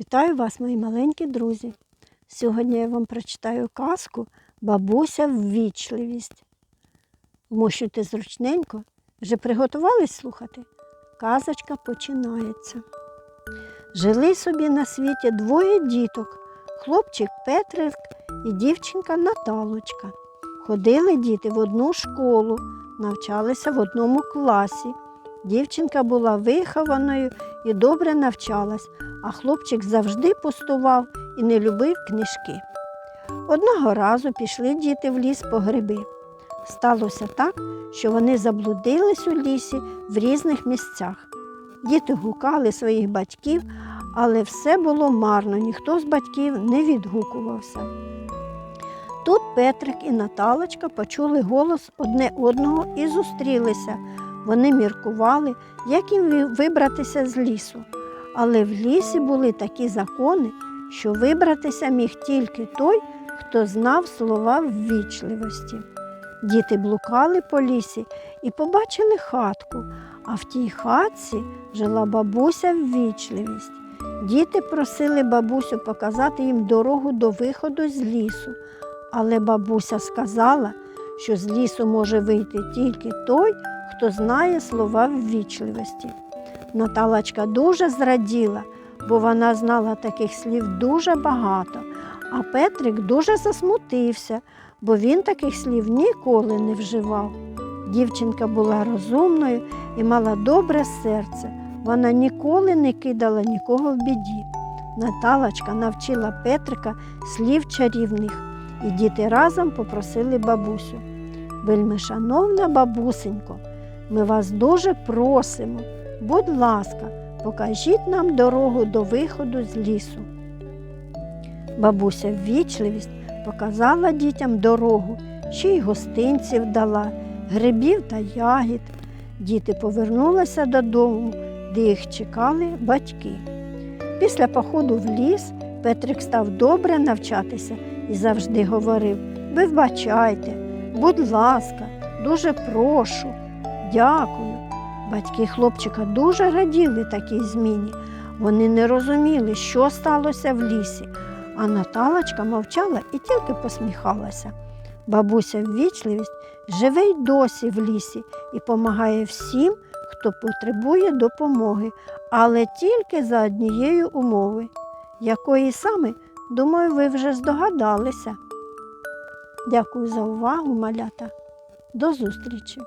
Вітаю вас, мої маленькі друзі. Сьогодні я вам прочитаю казку Бабуся ввічливість. Вмощуйте зручненько. Вже приготувались слухати? Казочка починається. Жили собі на світі двоє діток хлопчик Петрик і дівчинка Наталочка. Ходили діти в одну школу, навчалися в одному класі. Дівчинка була вихованою і добре навчалась, а хлопчик завжди пустував і не любив книжки. Одного разу пішли діти в ліс по гриби. Сталося так, що вони заблудились у лісі в різних місцях. Діти гукали своїх батьків, але все було марно, ніхто з батьків не відгукувався. Тут Петрик і Наталочка почули голос одне одного і зустрілися. Вони міркували, як їм вибратися з лісу. Але в лісі були такі закони, що вибратися міг тільки той, хто знав слова ввічливості. Діти блукали по лісі і побачили хатку, а в тій хатці жила бабуся ввічливість. Діти просили бабусю показати їм дорогу до виходу з лісу, але бабуся сказала, що з лісу може вийти тільки той, хто знає слова ввічливості. Наталочка дуже зраділа, бо вона знала таких слів дуже багато, а Петрик дуже засмутився, бо він таких слів ніколи не вживав. Дівчинка була розумною і мала добре серце. Вона ніколи не кидала нікого в біді. Наталочка навчила Петрика слів чарівних, і діти разом попросили бабусю. Вельми шановна бабусенько, ми вас дуже просимо. Будь ласка, покажіть нам дорогу до виходу з лісу. Бабуся ввічливість показала дітям дорогу, ще й гостинців дала, грибів та ягід. Діти повернулися додому, де їх чекали батьки. Після походу в ліс Петрик став добре навчатися і завжди говорив: Вибачайте, будь ласка, дуже прошу, дякую. Батьки хлопчика дуже раділи такій зміні. Вони не розуміли, що сталося в лісі, а Наталочка мовчала і тільки посміхалася. Бабуся ввічливість живе й досі в лісі і допомагає всім, хто потребує допомоги, але тільки за однією умови, якої саме, думаю, ви вже здогадалися. Дякую за увагу, малята. До зустрічі!